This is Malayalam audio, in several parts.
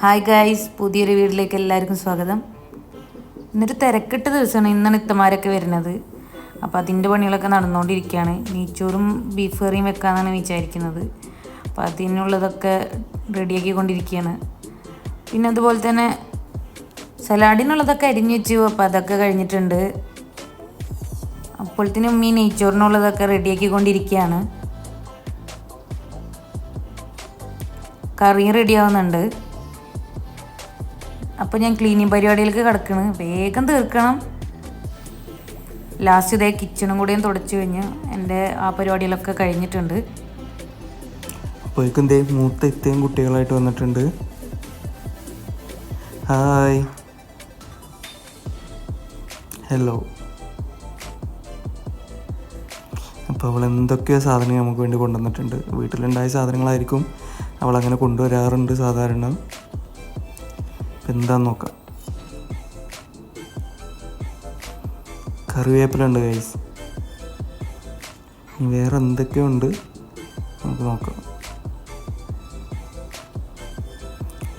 ഹായ് ഗായ്സ് പുതിയൊരു വീട്ടിലേക്ക് എല്ലാവർക്കും സ്വാഗതം. ഇന്നൊരു തിരക്കിട്ട ദിവസമാണ് ഇന്നാണ് ഇത്തമാരൊക്കെ വരുന്നത്. അപ്പോൾ അതിന്റെ പണികളൊക്കെ നടന്നുകൊണ്ടിരിക്കുകയാണ്. നെയ്ച്ചോറും ബീഫ് കറിയും വെക്കാമെന്നാണ് വിചാരിക്കുന്നത്. അപ്പോൾ അതിനുള്ളതൊക്കെ റെഡിയാക്കി കൊണ്ടിരിക്കുകയാണ് പിന്നെ അതുപോലെ തന്നെ സലാഡിനുള്ളതൊക്കെ അരിഞ്ഞു വെച്ചു. അപ്പോൾ അതൊക്കെ കഴിഞ്ഞിട്ടുണ്ട്. അപ്പോഴത്തേനും ഉമ്മി നെയ്ച്ചോറിനുള്ളതൊക്കെ റെഡിയാക്കിക്കൊണ്ടിരിക്കുകയാണ് കറിയും റെഡിയാവുന്നുണ്ട് അപ്പോൾ ഞാൻ ക്ലീനിങ് പരിപാടിയിലേക്ക് കിടക്കണം. വേഗം തീർക്കണം. ലാസ്റ്റ് ഇതേ കിച്ചണും കൂടെയും തുടച്ചു കഴിഞ്ഞ് എന്റെ ആ പരിപാടികളൊക്കെ കഴിഞ്ഞിട്ടുണ്ട്. അപ്പോഴേക്കും ദേ മൂത്ത ഇത്തേം കുട്ടികളായിട്ട് വന്നിട്ടുണ്ട്. ഹായ് ഹലോ അപ്പോൾ അവൾ എന്തൊക്കെയോ സാധനങ്ങൾ നമുക്ക് വേണ്ടി കൊണ്ടുവന്നിട്ടുണ്ട്. വീട്ടിലുണ്ടായ സാധനങ്ങളായിരിക്കും അവൾ അങ്ങനെ കൊണ്ടുവരാറുണ്ട് സാധാരണ. എന്താന്ന് നോക്കാം. കറിവേപ്പില ഉണ്ട് വേറെ എന്തൊക്കെയോ ഉണ്ട് നമുക്ക് നോക്കാം.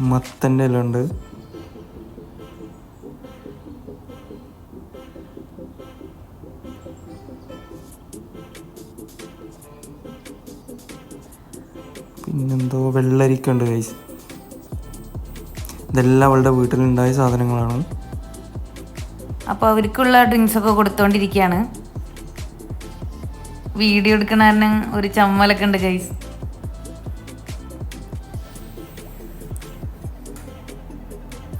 മത്തന്റെ ഇല ഉണ്ട്. വെള്ളരിക്ക ഉണ്ട് കൈസ് ഇതെല്ലാം അവളുടെ വീട്ടിലുണ്ടായ സാധനങ്ങളാണ്. അപ്പോൾ അവർക്കുള്ള ഡ്രിങ്ക്സ് ഒക്കെ കൊടുത്തോണ്ടിരിക്കുകയാണ് വീഡിയോ എടുക്കണ കാരണം ഒരു ചമ്മലൊക്കെ ഉണ്ട് ഗൈസ്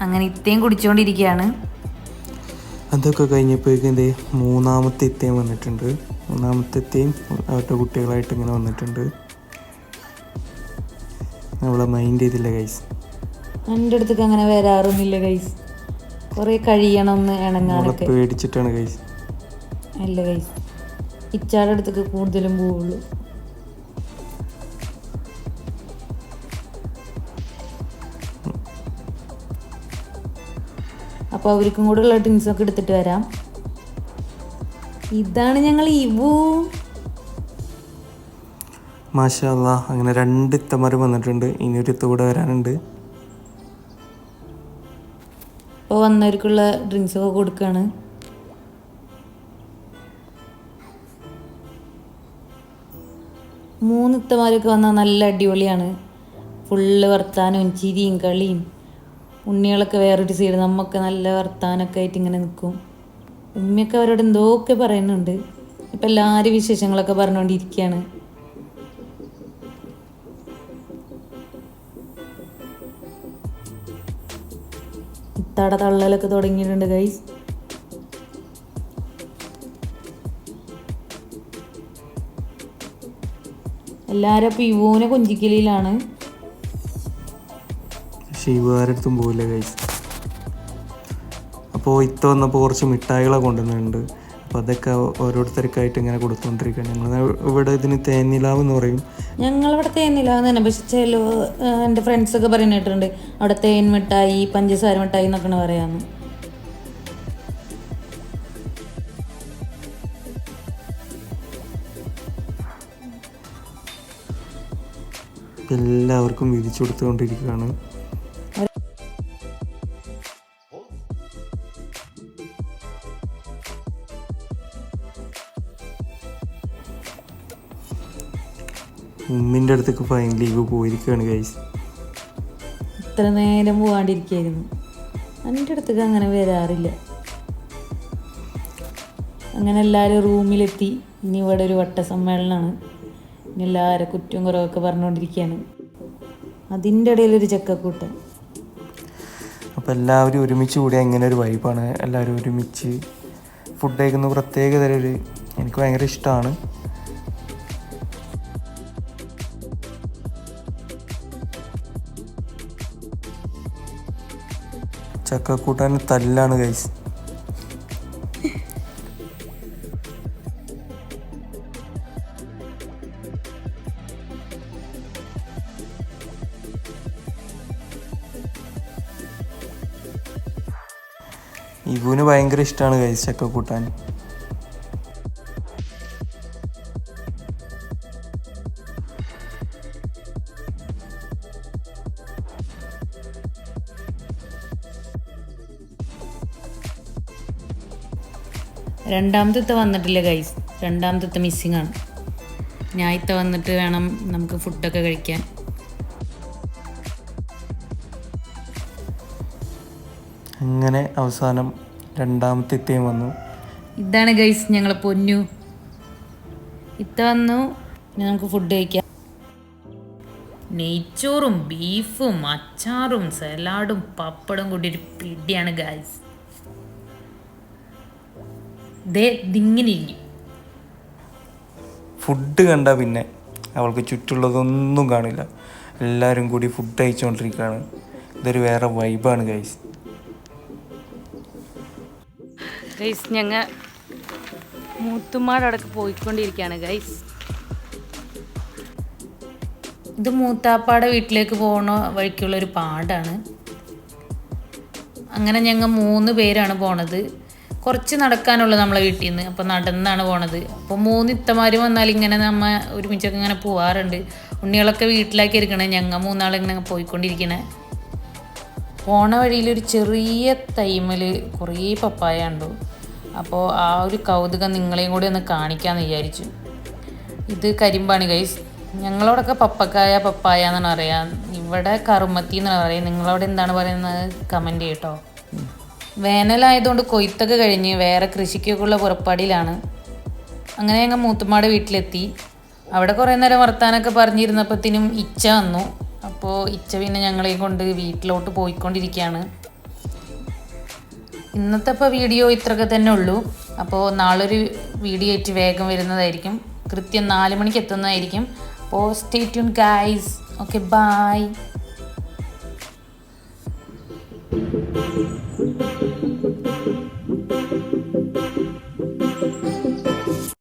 അങ്ങനെ ഇത്തേം കുടിച്ചുകൊണ്ടിരിക്കുകയാണ് അതൊക്കെ കഴിഞ്ഞപ്പോഴേക്കും എന്തേ മൂന്നാമത്തെ ഇത്തേം വന്നിട്ടുണ്ട്. മൂന്നാമത്തെ ഇത്തേം അവരുടെ കുട്ടികളായിട്ട് ഇങ്ങനെ വന്നിട്ടുണ്ട്. അവളെ മൈൻഡ് ചെയ്തില്ല ഗൈസ് എന്റെ അടുത്തേക്ക് അങ്ങനെ വരാറൊന്നുമില്ല ഗൈസ് കുറേ കഴിയണമെന്ന് ഇണങ്ങാൻ ഇണങ്ങാനൊക്കെ പേടിച്ചിട്ടാണ് ഗൈസ് അല്ല ഗൈസ് ഇച്ചാടെ അടുത്തേക്ക് കൂടുതലും പോവുള്ളൂ. അപ്പോൾ അവർക്കും കൂടെ ഉള്ള ഡ്രിങ്ക്സ് ഒക്കെ എടുത്തിട്ട് വരാം. ഇതാണ് ഞങ്ങൾ ഇവു. മാഷല്ല അങ്ങനെ രണ്ട് ഇത്തമാർ വന്നിട്ടുണ്ട്. ഇനി ഒരു ഇത്ത കൂടെ വരാനുണ്ട്. ഓ വന്നവർക്കുള്ള ഡ്രിങ്ക്സ് ഒക്കെ കൊടുക്കുകയാണ് മൂന്ന് ഇത്തമാരൊക്കെ വന്നാൽ നല്ല അടിപൊളിയാണ്. ഫുള്ള് വർത്താനവും ചിരിയും കളിയും. ഉണ്ണികളൊക്കെ വേറൊരു സൈഡ് നമ്മൊക്കെ നല്ല വർത്താനൊക്കെ ആയിട്ട് ഇങ്ങനെ നിൽക്കും ഉമ്മയൊക്കെ അവരോട് എന്തോ ഒക്കെ പറയുന്നുണ്ട്. ഇപ്പം എല്ലാവരും വിശേഷങ്ങളൊക്കെ പറഞ്ഞുകൊണ്ടിരിക്കുകയാണ് ഇത്താടെ തള്ളലൊക്കെ തുടങ്ങിയിട്ടുണ്ട് ഗൈസ് എല്ലാരും അപ്പൊ യുവനെ കുഞ്ചിക്കലിയിലാണ്. ശിവാരടുത്തും പോവില്ല അപ്പോൾ ഇത്ത വന്നപ്പോൾ കുറച്ച് മിഠായികളൊക്കെ കൊണ്ടുവന്നിട്ടുണ്ട്. അപ്പോൾ അതൊക്കെ ഓരോരുത്തർക്കായിട്ട് ഇങ്ങനെ കൊടുത്തുകൊണ്ടിരിക്കുകയാണ് ഞങ്ങൾ ഇവിടെ ഇതിന് തേനിലാവ് എന്ന് പറയും. ഞങ്ങളിവിടെ തേനിലാവ് തന്നെ. പക്ഷെ ചില എന്റെ ഫ്രണ്ട്സൊക്കെ പറയുന്നിട്ടുണ്ട് അവിടെ തേൻ മിഠായി പഞ്ചസാര മിഠായി എന്നൊക്കെയാണ് പറയാമെന്ന് എല്ലാവർക്കും വിധിച്ചു കൊടുത്തുകൊണ്ടിരിക്കുകയാണ് ഉമ്മിന്റെ അടുത്തേക്ക് ഫൈൻ ലീവ് പോയിരിക്കുകയാണ് ഗൈസ് ഇത്ര നേരം പോകാണ്ടിരിക്കായിരുന്നു എന്റെ അടുത്തേക്ക് അങ്ങനെ വരാറില്ല. അങ്ങനെ എല്ലാവരും റൂമിലെത്തി. ഇനി ഇവിടെ ഒരു വട്ടസമ്മേളനമാണ് ഇനി എല്ലാവരും കുറ്റവും കുറവൊക്കെ പറഞ്ഞുകൊണ്ടിരിക്കുകയാണ്. അതിന്റെ ഇടയിൽ ഒരു ചക്കക്കൂട്ടം. അപ്പോൾ എല്ലാവരും ഒരുമിച്ച് കൂടി അങ്ങനെ ഒരു വൈബാണ് എല്ലാവരും ഒരുമിച്ച് ഫുഡ് കഴിക്കുന്ന പ്രത്യേക തരം ഒരു എനിക്ക് ഭയങ്കര ഇഷ്ടമാണ് ചക്കക്കൂട്ടാൻ തല്ലാണ് ഗൈസ് ഇബുവിന് ഭയങ്കര ഇഷ്ടമാണ് ഗൈസ് ചക്കക്കൂട്ടാൻ. രണ്ടാമത്തെ വന്നിട്ടില്ല ഗൈസ് രണ്ടാമത്തെ മിസ്സിങ് ആണ്. ഞായത്തെ വന്നിട്ട് വേണം നമുക്ക് ഫുഡൊക്കെ കഴിക്കാൻ. അങ്ങനെ അവസാനം രണ്ടാമത്തെ ഇത്തയും വന്നു. ഇതാണ് ഗൈസ് ഞങ്ങൾ പൊന്നു. ഇത്ത വന്നു. ഇനി നമുക്ക് ഫുഡ് കഴിക്കാം. നെയ്ച്ചോറും ബീഫും അച്ചാറും സലാഡും പപ്പടും കൂടി ഒരു പിടിയാണ് ഗൈസ് ദേ ദിങ്ങനെ ഫുഡ് കണ്ട പിന്നെ അവൾക്ക് ചുറ്റുള്ളതൊന്നും കാണില്ല. എല്ലാവരും കൂടി ഫുഡ് കഴിച്ചുകൊണ്ടിരിക്കുകയാണ് ഇതൊരു വേറെ വൈബാണ് ഗൈസ് ഗൈസ് ഞങ്ങൾ മൂത്തുമാടക്ക് പോയിക്കൊണ്ടിരിക്കുകയാണ് ഗൈസ് ഇത് മൂത്താപ്പാടെ വീട്ടിലേക്ക് പോകണ വഴിക്കുള്ള ഒരു പാടാണ്. അങ്ങനെ ഞങ്ങൾ മൂന്ന് പേരാണ് പോണത്. കുറച്ച് നടക്കാനുള്ളൂ നമ്മളെ വീട്ടിൽ നിന്ന് അപ്പോൾ നടന്നാണ് പോണത്. അപ്പോൾ മൂന്ന് ഇത്തമാർ വന്നാൽ ഇങ്ങനെ നമ്മ ഒരുമിച്ചൊക്കെ ഇങ്ങനെ പോവാറുണ്ട്. ഉണ്ണികളൊക്കെ വീട്ടിലാക്കി ഇരിക്കണേ ഞങ്ങൾ മൂന്നാളിങ്ങനെ പോയിക്കൊണ്ടിരിക്കണേ. പോണ വഴിയിൽ ഒരു ചെറിയ തൈമൽ കുറേ പപ്പായ ഉണ്ടു അപ്പോൾ ആ ഒരു കൗതുകം നിങ്ങളെയും കൂടി ഒന്ന് കാണിക്കാമെന്ന് വിചാരിച്ചു. ഇത് കരിമ്പാണ് ഗൈസ് ഞങ്ങളോടൊക്കെ പപ്പക്കായ പപ്പായ എന്നാണ് പറയാം. ഇവിടെ കറുമത്തി എന്നാണ് പറയുക നിങ്ങളവിടെ എന്താണ് പറയുന്നത്? കമന്റ് ചെയ്യട്ടോ വേനലായതുകൊണ്ട് കൊയ്ത്തൊക്കെ കഴിഞ്ഞ് വേറെ കൃഷിക്കൊക്കെയുള്ള പുറപ്പാടിയിലാണ് അങ്ങനെ ഞങ്ങൾ മൂത്തുമാട് വീട്ടിലെത്തി. അവിടെ കുറേ നേരം വർത്താനൊക്കെ പറഞ്ഞിരുന്നപ്പോഴത്തേനും ഇച്ച വന്നു. അപ്പോൾ ഇച്ച പിന്നെ ഞങ്ങളെയും കൊണ്ട് വീട്ടിലോട്ട് പോയിക്കൊണ്ടിരിക്കുകയാണ്. ഇന്നത്തെ ഇപ്പോൾ വീഡിയോ ഇത്രയൊക്കെ തന്നെ ഉള്ളൂ. അപ്പോൾ നാളൊരു വീഡിയോ ആയിട്ട് വേഗം വരുന്നതായിരിക്കും. കൃത്യം നാല് മണിക്ക് എത്തുന്നതായിരിക്കും. അപ്പോൾ stay tune guys okay bye